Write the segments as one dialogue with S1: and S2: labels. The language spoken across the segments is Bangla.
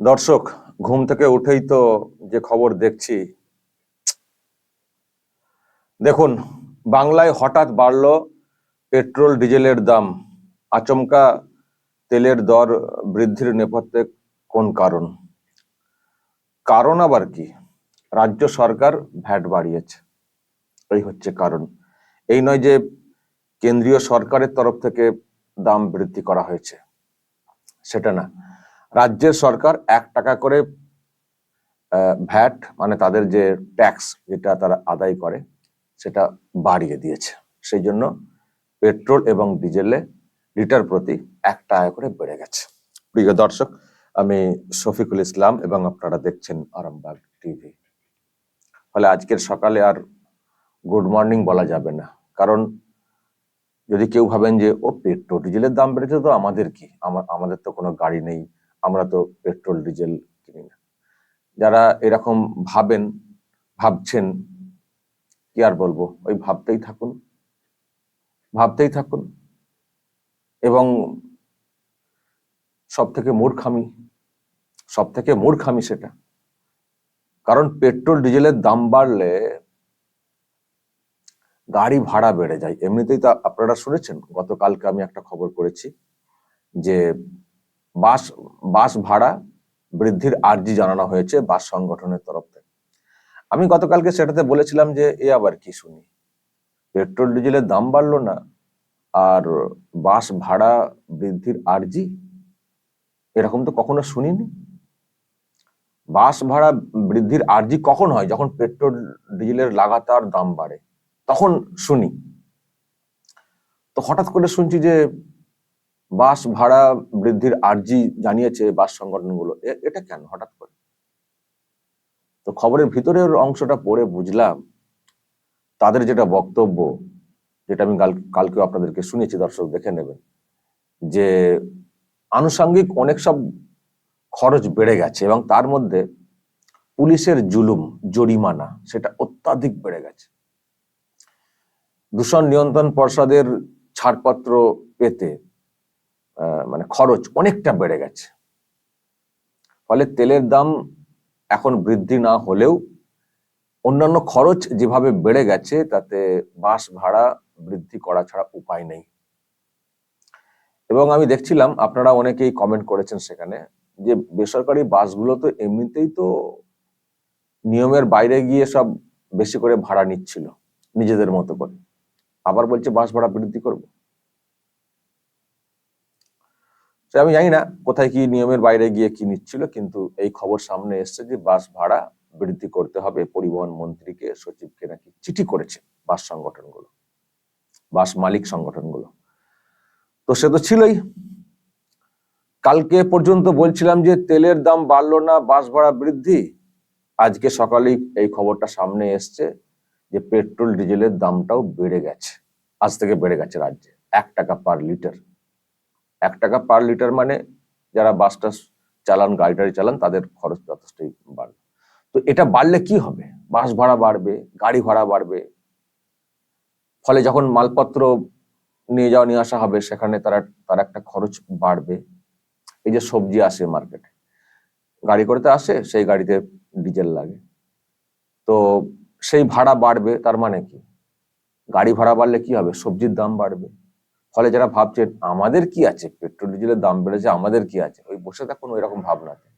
S1: দর্শক, ঘুম থেকে উঠেই তো যে খবর দেখছি। দেখুন, বাংলায় হঠাৎ বাড়ল পেট্রোল, ডিজেলের দাম। আচমকা তেলের দর বৃদ্ধির নেপথ্যে কোন কারণ? কারণ আবার কি? রাজ্য সরকার ভ্যাট বাড়িয়েছে। এই হচ্ছে কারণ। এই নয় যে কেন্দ্রীয় সরকারের তরফ থেকে দাম বৃদ্ধি করা হয়েছে। সেটা না। রাজ্যের সরকার এক টাকা করে ভ্যাট মানে তাদের যে ট্যাক্স যেটা তারা আদায় করে, সেটা বাড়িয়ে দিয়েছে। সেই জন্য পেট্রোল এবং ডিজেলে লিটার প্রতি এক টাকা করে বেড়ে গেছে। প্রিয় দর্শক, আমি শফিকুল ইসলাম এবং আপনারা দেখছেন আরামবাগ টিভি। ফলে আজকের সকালে আর গুড মর্নিং বলা যাবে না। কারণ যদি কেউ ভাবেন যে, ও পেট্রোল ডিজেলের দাম বেড়েছে তো আমাদের কি? আমাদের তো কোনো গাড়ি নেই। আমরা তো পেট্রোল, ডিজেল কিনি না। যারা এরকম ভাবেন, ভাবছেন, কি আর বলব? ওই ভাবতেই থাকুন। ভাবতেই থাকুন। এবং সব থেকে মূর্খামি সব থেকে মূর্খামি সেটা। কারণ পেট্রোল, ডিজেলের দাম বাড়লে গাড়ি ভাড়া বেড়ে যায়। এমনিতেই তো আপনারা শুনেছেন, গতকালকে আমি একটা খবর করেছি যে বাস বাস ভাড়া বৃদ্ধির আর্জি জানানো হয়েছে বাস সংগঠনের তরফ থেকে। আমি গতকালকে সেটাতে বলেছিলাম যে, এ আবার কি শুনি? পেট্রোল, ডিজেলের দাম বাড়লো না আর বাস ভাড়া বৃদ্ধির আর্জি? এরকম তো কখনো শুনিনি? বাস ভাড়া বৃদ্ধির আর্জি কখন হয়? যখন পেট্রোল, ডিজেলের লাগাতার দাম বাড়ে, তখন শুনি। তো হঠাৎ করে শুনছি যে বাস ভাড়া বৃদ্ধির আর্জি জানিয়েছে বাস সংগঠনগুলো। এটা কেন হঠাৎ করে? তো খবরের ভিতরের অংশটা পড়ে বুঝলাম, তাদের যেটা বক্তব্য, যেটা আমি কালকে আপনাদেরকে শুনেছি, দর্শক দেখে নেবেন, যে আনুষঙ্গিক অনেক সব খরচ বেড়ে গেছে এবং তার মধ্যে পুলিশের জুলুম, জরিমানা, সেটা অত্যাধিক বেড়ে গেছে। দূষণ নিয়ন্ত্রণ পর্ষদের ছাড়পত্র পেতে মানে খরচ অনেকটা বেড়ে গেছে। ফলে তেলের দাম এখন বৃদ্ধি না হলেও অন্যান্য খরচ যেভাবে বেড়ে গেছে, তাতে বাস ভাড়া বৃদ্ধি করা ছাড়া উপায় নেই। এবং আমি দেখছিলাম, আপনারা অনেকেই কমেন্ট করেছেন সেখানে, যে বেসরকারি বাসগুলো তো এমনিতেই তো নিয়মের বাইরে গিয়ে সব বেশি করে ভাড়া নিচ্ছিল, নিজেদের মতো করে। আবার বলছে বাস ভাড়া বৃদ্ধি করব? আমি জানি না কোথায় কি নিয়মের বাইরে গিয়ে কি নিচ্ছিল, কিন্তু এই খবর সামনে এসছে যে বাস ভাড়া বৃদ্ধি করতে হবে পরিবহন মন্ত্রীকে, সচিবকে নাকি চিঠি করেছে বাস সংগঠনগুলো, বাস মালিক সংগঠনগুলো। তো সে তো ছিলই। কালকে পর্যন্ত বলছিলাম যে তেলের দাম বাড়লো না, বাস ভাড়া বৃদ্ধি। আজকে সকালেই এই খবরটা সামনে এসছে যে পেট্রোল, ডিজেলের দামটাও বেড়ে গেছে। আজ থেকে বেড়ে গেছে রাজ্যে। এক টাকা পার লিটার। এক টাকা পার লিটার মানে যারা বাসটা চালান, গাড়ি টাড়ি চালান, তাদের খরচ যথেষ্টই বাড়বে। তো এটা বাড়লে কি হবে? বাস ভাড়া বাড়বে, গাড়ি ভাড়া বাড়বে। ফলে যখন মালপত্র নিয়ে যাওয়া, নিয়ে আসা হবে, সেখানে তারা, তার একটা খরচ বাড়বে। এই যে সবজি আসে মার্কেটে গাড়ি করতে আসে, সেই গাড়িতে ডিজেল লাগে। তো সেই ভাড়া বাড়বে, তার মানে কি? গাড়ি ভাড়া বাড়লে কি হবে? সবজির দাম বাড়বে। ফলে যারা ভাবছেন আমাদের কি আছে? পেট্রোল, ডিজেলের দাম বেড়েছে, আমাদের কি আছে? ওই বসে থাকুন, ওই রকম ভাবনাতে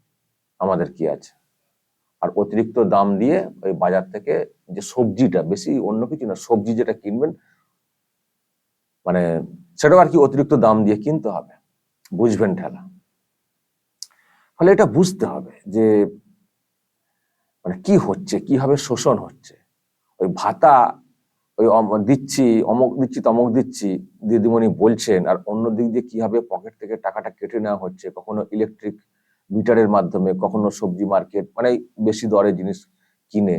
S1: আমাদের কি আছে? আর অতিরিক্ত দাম দিয়ে ওই বাজার থেকে যে সবজিটা, বেশি অন্য কিছু না, সবজি যেটা কিনবেন মানে সেটাও আর কি অতিরিক্ত দাম দিয়ে কিনতে হবে। বুঝবেন ঠেলা। ফলে এটা বুঝতে হবে যে মানে কি হচ্ছে, কীভাবে শোষণ হচ্ছে। ওই ভাতা ওই দিচ্ছি, অমক দিচ্ছি, তমক দিচ্ছি, দিদিমণি বলছেন, আর অন্য দিক দিয়ে কীভাবে পকেট থেকে টাকাটা কেটে নেওয়া হচ্ছে, কখনো ইলেকট্রিক মিটারের মাধ্যমে, কখনো সবজি মার্কেট মানে বেশি দরে জিনিস কিনে।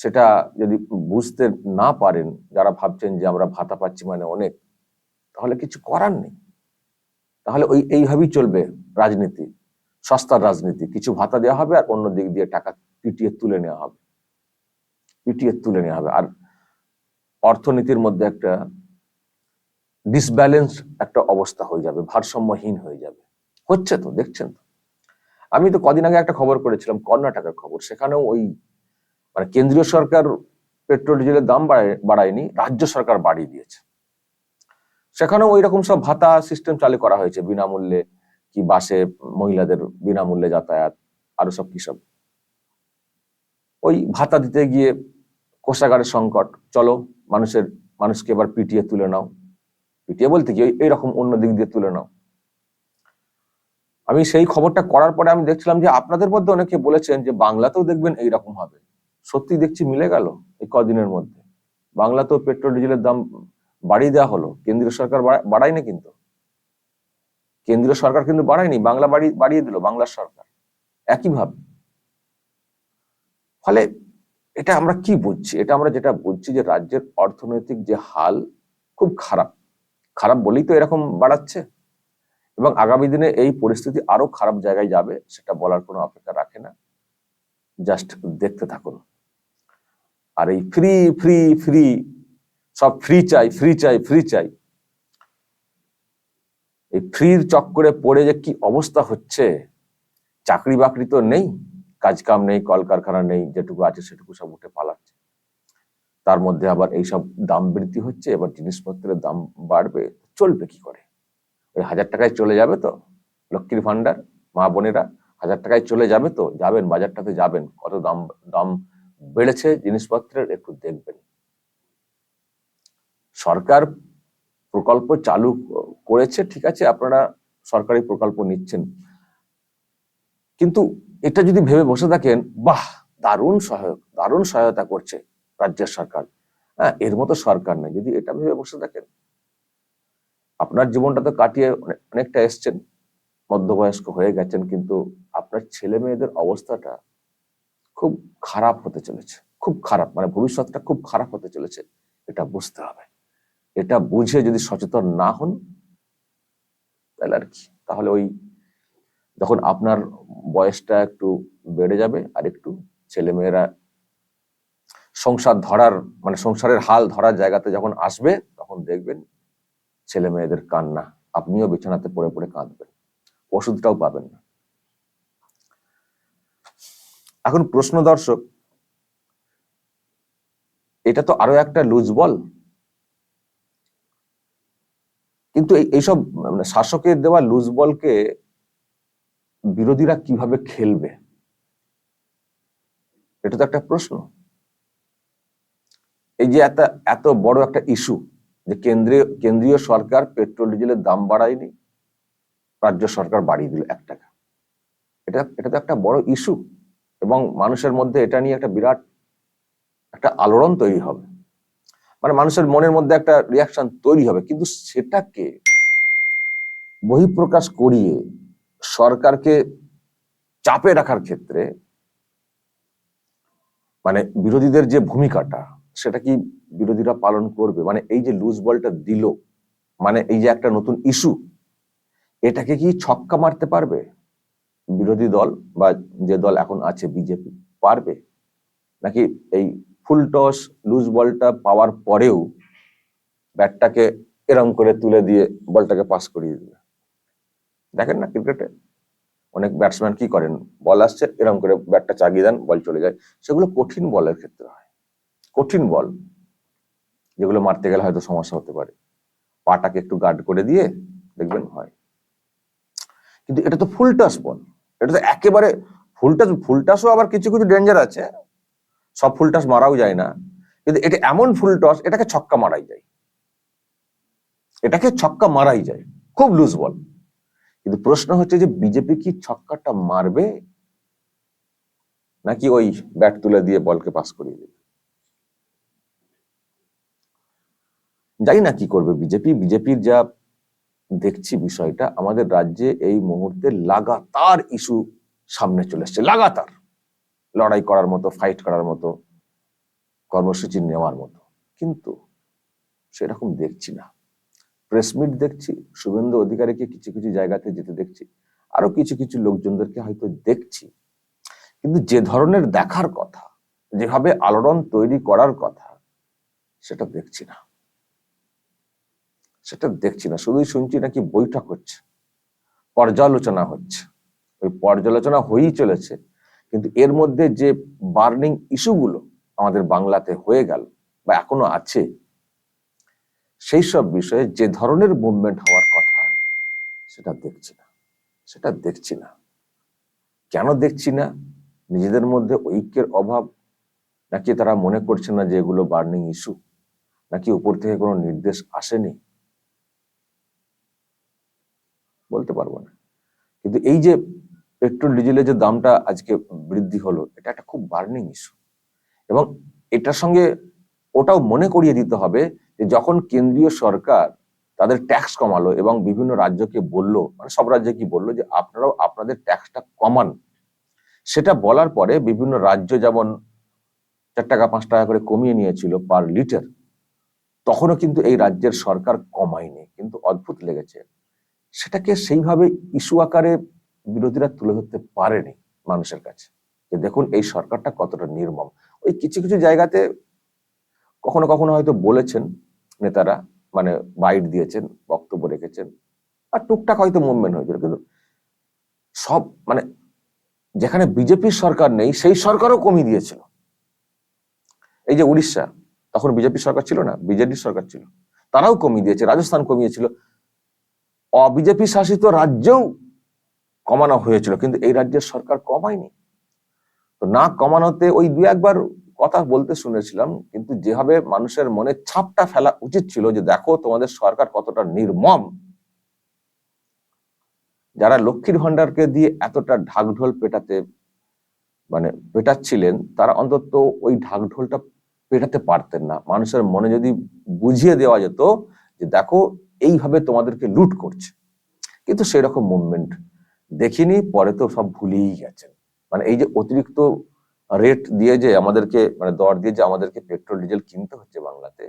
S1: সেটা যদি বুঝতে না পারেন, যারা ভাবছেন যে আমরা ভাতা পাচ্ছি মানে অনেক, তাহলে কিছু করার নেই। তাহলে ওই, এইভাবেই চলবে রাজনীতি, সস্তার রাজনীতি। কিছু ভাতা দেওয়া হবে আর অন্য দিক দিয়ে টাকা পিটিয়ে তুলে নেওয়া হবে। পিটিয়ে তুলে নেওয়া হবে। আর অর্থনীতির মধ্যে একটা ডিসব্যালেন্স একটা অবস্থা হয়ে যাবে, ভারসাম্যহীন হয়ে যাবে। হচ্ছে তো, দেখছেন তো? আমি তো কদিন আগে একটা খবর করেছিলাম, কর্ণাটকের খবর। সেখানেও ওই মানে কেন্দ্রীয় সরকার পেট্রোল, ডিজেলের দাম বাড়ায়- বাড়ায়নি, রাজ্য সরকার বাড়িয়ে দিয়েছে। সেখানেও ওই রকম সব ভাতা সিস্টেম চালু করা হয়েছে, বিনামূল্যে কি বাসে মহিলাদের বিনামূল্যে যাতায়াত, আরও সব কি সব। ওই ভাতা দিতে গিয়ে কোষাগারের সংকট। চলো, মানুষের, মানুষকে এবার পিটিয়ে তুলে নাও। পিটিয়ে বলতে কি? এইরকম অন্য দিক দিয়ে তুলে নাও। আমি সেই খবরটা করার পরে আমি দেখছিলাম যে আপনাদের মধ্যে অনেকে বলেছেন যে বাংলাতেও দেখবেন এইরকম হবে। সত্যি দেখছি মিলে গেল এই কদিনের মধ্যে। বাংলাতেও পেট্রোল ডিজেলের দাম বাড়িয়ে দেওয়া হলো। কেন্দ্রীয় সরকার বাড়ায়নি কিন্তু। কেন্দ্রীয় সরকার কিন্তু বাড়ায়নি, বাংলা বাড়ি, বাড়িয়ে দিল বাংলার সরকার। একইভাবে। ফলে এটা আমরা কি বুঝছি? এটা আমরা যেটা বুঝছি যে রাজ্যের অর্থনৈতিক যে হাল খুব খারাপ। খারাপ বলেই তো এরকম বাড়াচ্ছে। এবং আগামী দিনে এই পরিস্থিতি আরও খারাপ জায়গায় যাবে, সেটা বলার কোনো অপেক্ষা রাখে না। জাস্ট দেখতে থাকুন। আর এই ফ্রি ফ্রি ফ্রি, সব ফ্রি চাই ফ্রি চাই ফ্রি চাই। এই ফ্রির চক্করে পড়ে যে কি অবস্থা হচ্ছে চাকরি বাকরি তো নেই। কাজ কাম নেই, কলকারখানা নেই, যেটুকু আছে সেটুকু সব উঠে পালাচ্ছে। তার মধ্যে আবার এইসব দাম বৃদ্ধি হচ্ছে, এবার জিনিসপত্রের দাম বাড়বে, চলবে কি করে? ওই হাজার টাকায় চলে যাবে তো লক্ষ্মীর ভান্ডার মা বোনেরা হাজার টাকায় চলে যাবে তো, যাবেন, বাজারটাতে যাবেন, কত দাম দাম বেড়েছে জিনিসপত্রের একটু দেখবেন। সরকার প্রকল্প চালু করেছে, ঠিক আছে, আপনারা সরকারি প্রকল্প নিচ্ছেন। কিন্তু এটা যদি ভেবে বসে থাকেন, বাহ, দারুণ সহায়ক, দারুণ সহায়তা করছে রাজ্যের সরকার। হ্যাঁ এর মতো সরকার নেই। যদি এটা ভেবে বসে থাকেন, আপনার জীবনটা তো কাটিয়ে অনেকটা এসছেন, মধ্যবয়স্ক হয়ে গেছেন, কিন্তু আপনার ছেলে মেয়েদের অবস্থাটা খুব খারাপ হতে চলেছে। খুব খারাপ মানে ভবিষ্যৎটা খুব খারাপ হতে চলেছে। এটা বুঝতে হবে। এটা বুঝে যদি সচেতন না হন, তাহলে আর কি? তাহলে ওই যখন আপনার বয়সটা একটু বেড়ে যাবে আর একটু ছেলেমেয়েরা সংসার ধরার মানে সংসারের হাল ধরার জায়গাতে যখন আসবে, তখন দেখবেন ছেলে মেয়েদের কান্না, আপনিও বিছানাতে পড়ে পড়ে কাঁদবেন, ওষুধটাও পাবেন না। এখন প্রশ্ন দর্শক, এটা তো আরও একটা লুজ বল কিন্তু এই- এইসব মানে শাসকের দেওয়া লুজ বলকে বিরোধীরা কীভাবে খেলবে? এটা তো একটা প্রশ্ন। এই যে এত এত বড় একটা ইস্যু যে কেন্দ্রীয় কেন্দ্রীয় সরকার পেট্রোল, ডিজেলের দাম বাড়ায়নি, রাজ্য সরকার বাড়িয়ে দিল এক টাকা। এটা এটা তো একটা বড় ইস্যু এবং মানুষের মধ্যে এটা নিয়ে একটা বিরাট একটা আলোড়ন তৈরি হবে। মানে মানুষের মনের মধ্যে একটা রিয়াকশন তৈরি হবে। কিন্তু সেটাকে বহিঃপ্রকাশ করিয়ে সরকারকে চাপে রাখার ক্ষেত্রে মানে বিরোধীদের যে ভূমিকাটা, সেটা কি বিরোধীরা পালন করবে? মানে এই যে লুজ বলটা দিল মানে এই যে একটা নতুন ইস্যু এটাকে কি ছক্কা মারতে পারবে? বিরোধী দল বা যে দল এখন আছে, বিজেপি, পারবে? নাকি এই ফুল টস লুজ বলটা পাওয়ার পরেও ব্যাটটাকে এরম করে তুলে দিয়ে বলটাকে পাস করিয়ে দিবে? দেখেন না ক্রিকেটে? অনেক ব্যাটসম্যান কি করেন? বল আসছে এরকম করে ব্যাটটা চাগিয়ে দেন বল চলে যায়। সেগুলো কঠিন বলের ক্ষেত্রে হয়। কঠিন বল। যেগুলো মারতে গেলে হয়তো সমস্যা হতে পারে। পাটাকে একটু গার্ড করে দিয়ে দেখবেন হয়। কিন্তু এটা তো ফুল টাস বল এটা তো একেবারে ফুল টাস ফুল টাসও আবার কিছু কিছু ডেঞ্জার আছে। সব ফুল টাস মারাও যায় না। কিন্তু এটা এমন ফুল টস এটাকে ছক্কা মারাই যায়। এটাকে ছক্কা মারাই যায়। খুব লুজ বল কিন্তু প্রশ্ন হচ্ছে যে বিজেপি কি ছক্কাটা মারবে? নাকি ওই ব্যাট তুলে দিয়ে বলকে পাস করিয়ে দেবে? জানি না কি করবে বিজেপি বিজেপির যা দেখছি বিষয়টা, আমাদের রাজ্যে এই মুহূর্তে লাগাতার ইস্যু সামনে চলে এসছে, লাগাতার। লড়াই করার মতো ফাইট করার মতো, কর্মসূচি নেওয়ার মতো। কিন্তু সেরকম দেখছি না। প্রেস মিট দেখছি, শুভেন্দু অধিকারীকে কিছু কিছু জায়গাতে যেতে দেখছি, আরও কিছু কিছু লোকজনদেরকে হয়তো দেখছি। কিন্তু যে ধরনের দেখার কথা, যেভাবে আলোড়ন তৈরি করার কথা, সেটা দেখছি না। সেটা দেখছি না, শুধুই শুনছি নাকি বৈঠক হচ্ছে, পর্যালোচনা হচ্ছে। ওই পর্যালোচনা হয়েই চলেছে, কিন্তু এর মধ্যে যে বার্নিং ইস্যুগুলো আমাদের বাংলাতে হয়ে গেল, বা এখনও আছে সেই সব বিষয়ে যে ধরনের মুভমেন্ট হওয়ার কথা, সেটা দেখছি না। সেটা দেখছি না। কেন দেখছি না? নিজেদের মধ্যে ঐক্যের অভাব? নাকি তারা মনে করছে না যে এগুলো বার্নিং ইস্যু নাকি উপর থেকে কোনো নির্দেশ আসেনি? বলতে পারব না। কিন্তু এই যে পেট্রোল ডিজেলের যে দামটা আজকে বৃদ্ধি হলো, এটা একটা খুব বার্নিং ইস্যু এবং এটার সঙ্গে ওটাও মনে করিয়ে দিতে হবে যখন কেন্দ্রীয় সরকার তাদের ট্যাক্স কমালো এবং বিভিন্ন রাজ্যকে বলল মানে সব রাজ্যে কি বলল যে আপনারাও আপনাদের ট্যাক্সটা কমান। সেটা বলার পরে বিভিন্ন রাজ্য যেমন চার টাকা, পাঁচ টাকা করে কমিয়ে নিয়েছিল পার লিটার তখনও কিন্তু এই রাজ্যের সরকার কমায়নি, কিন্তু অদ্ভুত লেগেছে। সেটাকে সেইভাবে ইস্যু আকারে বিরোধীরা তুলে ধরতে পারেনি মানুষের কাছে। যে দেখুন, এই সরকারটা কতটা নির্মম। ওই কিছু কিছু জায়গাতে কখনো কখনো হয়তো বলেছেন নেতারা মানে বাইট দিয়েছেন, বক্তব্য রেখেছেন। আর টুকটাক হয়তো মুভমেন্ট হয়েছিল, কিন্তু সব মানে যেখানে বিজেপির সরকার নেই, সেই সরকারও কমিয়ে দিয়েছিল। এই যে উড়িষ্যা, তখন বিজেপি সরকার ছিল না, বিজেডির সরকার ছিল। তারাও কমিয়ে দিয়েছে, রাজস্থান কমিয়েছিল অবিজেপি শাসিত রাজ্যেও কমানো হয়েছিল, কিন্তু এই রাজ্যের সরকার কমায়নি। তো না কমানোতে ওই দু একবার কথা বলতে শুনেছিলাম, কিন্তু যেভাবে মানুষের মনে ছাপটা ফেলা উচিত ছিল যে দেখো তোমাদের সরকার কতটা নির্মম। যারা লক্ষ্মীর ভান্ডারকে দিয়ে এতটা ঢাকঢোল পেটাতে মানে পেটাচ্ছিলেন, তারা অন্তত ওই ঢাকঢোলটা পেটাতে পারতেন না। মানুষের মনে যদি বুঝিয়ে দেওয়া যেত যে দেখো এইভাবে তোমাদেরকে লুট করছে। কিন্তু সেরকম মুভমেন্ট দেখিনি, পরে তো সব ভুলেই গেছেন। মানে এই যে অতিরিক্ত রেট দিয়ে যে আমাদেরকে মানে দর দিয়ে যে আমাদেরকে পেট্রোল ডিজেল কিনতে হচ্ছে বাংলাতে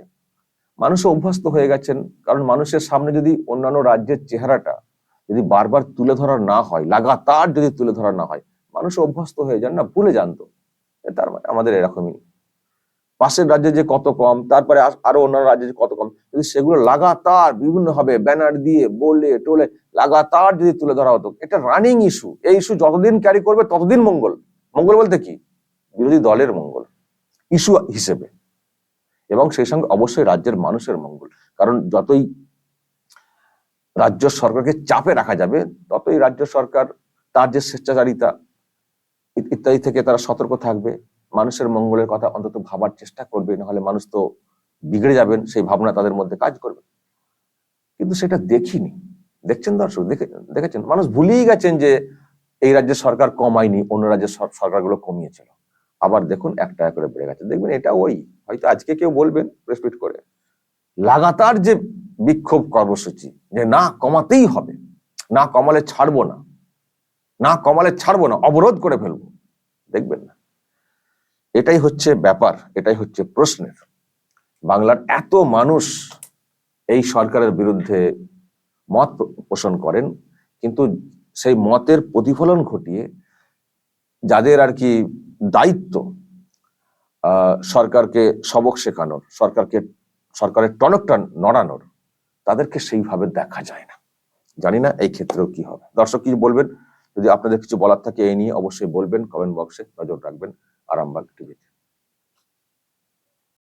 S1: মানুষ অভ্যস্ত হয়ে গেছেন। কারণ মানুষের সামনে যদি অন্যান্য রাজ্যের চেহারাটা যদি বারবার তুলে ধরা না হয়, লাগাতার যদি তুলে ধরা না হয় মানুষ অভ্যস্ত হয়ে যান না, ভুলে জানতো তার মানে আমাদের এরকমই। পাশের রাজ্যে যে কত কম, তারপরে আরও অন্যান্য রাজ্যে যে কত কম, যদি সেগুলো লাগাতার বিভিন্ন ভাবে ব্যানার দিয়ে, বলে, টোলে লাগাতার যদি তুলে ধরা হতো, এটা রানিং ইস্যু এই ইস্যু যতদিন ক্যারি করবে, ততদিন মঙ্গল। মঙ্গল বলতে কি? বিরোধী দলের মঙ্গল ইস্যু হিসেবে। এবং সেই সঙ্গে অবশ্যই রাজ্যের মানুষের মঙ্গল। কারণ যতই রাজ্য সরকারকে চাপে রাখা যাবে, ততই রাজ্য সরকার তার যে স্বেচ্ছাচারিতা ইত্যাদি থেকে তারা সতর্ক থাকবে। মানুষের মঙ্গলের কথা অন্তত ভাবার চেষ্টা করবে, নাহলে মানুষ তো বিগড়ে যাবেন, সেই ভাবনা তাদের মধ্যে কাজ করবে। কিন্তু সেটা দেখিনি। দেখছেন দর্শক? দেখে, দেখেছেন? মানুষ ভুলেই গেছেন যে এই রাজ্যের সরকার কমায়নি, অন্য রাজ্যের সরকারগুলো কমিয়েছিল। আবার দেখুন এক টাকা করে বেড়ে গেছে। দেখবেন এটা ওই, হয়তো আজকে কেউ বলবেন প্রেসপিট করে। লাগাতার যে বিক্ষোভ কর্মসূচি, যে না কমাতেই হবে, না কমালে ছাড়বো না না কমালে ছাড়বো না, অবরোধ করে ফেলব, দেখবেন না। এটাই হচ্ছে ব্যাপার, এটাই হচ্ছে প্রশ্নের। বাংলার এত মানুষ এই সরকারের বিরুদ্ধে মত পোষণ করেন, কিন্তু সেই মতের প্রতিফলন ঘটিয়ে যাদের আর কি দায়িত্ব সরকারকে সবক শেখানোর, সরকারকে, সরকারের টনকটা নড়ানোর, তাদেরকে সেইভাবে দেখা যায় না। জানি না এই ক্ষেত্রেও কি হবে। দর্শক কি বলবেন? যদি আপনাদের কিছু বলার থাকে এই নিয়ে অবশ্যই বলবেন কমেন্ট বক্সে নজর রাখবেন, আরামবাগ টিভিতে।